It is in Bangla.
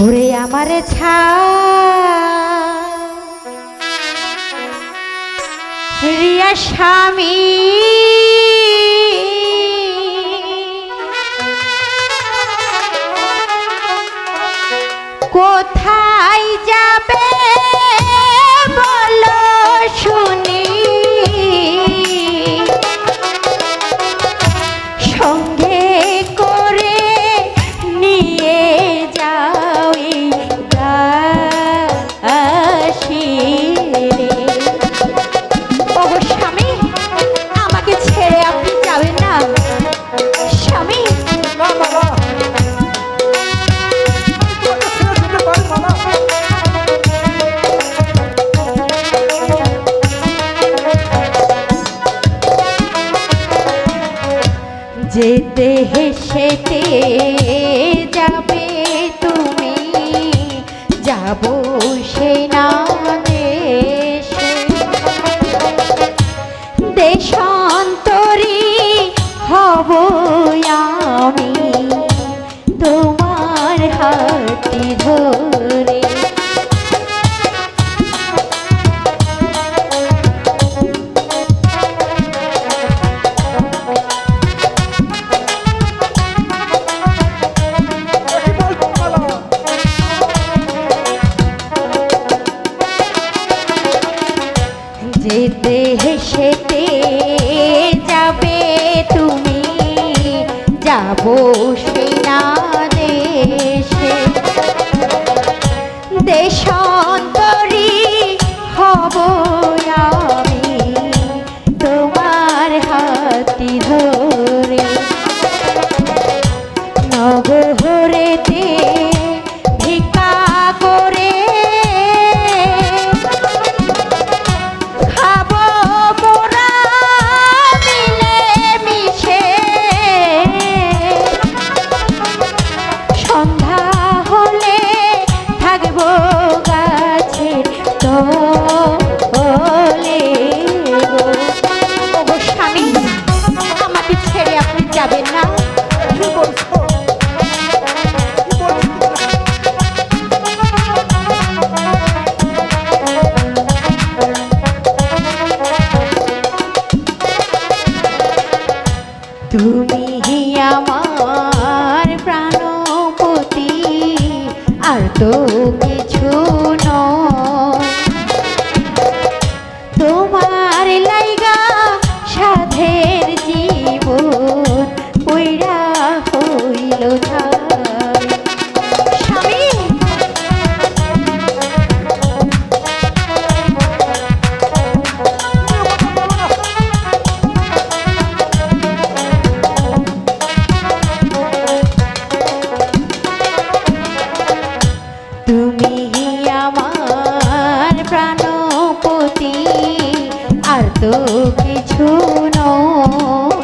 ওরে আমার ছা। রিয়া স্বামী। কোথায় যাবে বলো শুনি। হেসেতে যাবে তুমি। যাব সে না দেশে দেশান্তরী হব আমি। তোমার হাতি ধরে হেসেতে যাবে তুমি। যাব সেনা দেশে। দেশান্তরী হব আমি তোমার হাতি ধরে। নগরেতে তুমি আমার প্রাণপতি আর তো কিছু তোমার লাইগা সাধের জীবন পৈরা হইল না কিছু নয়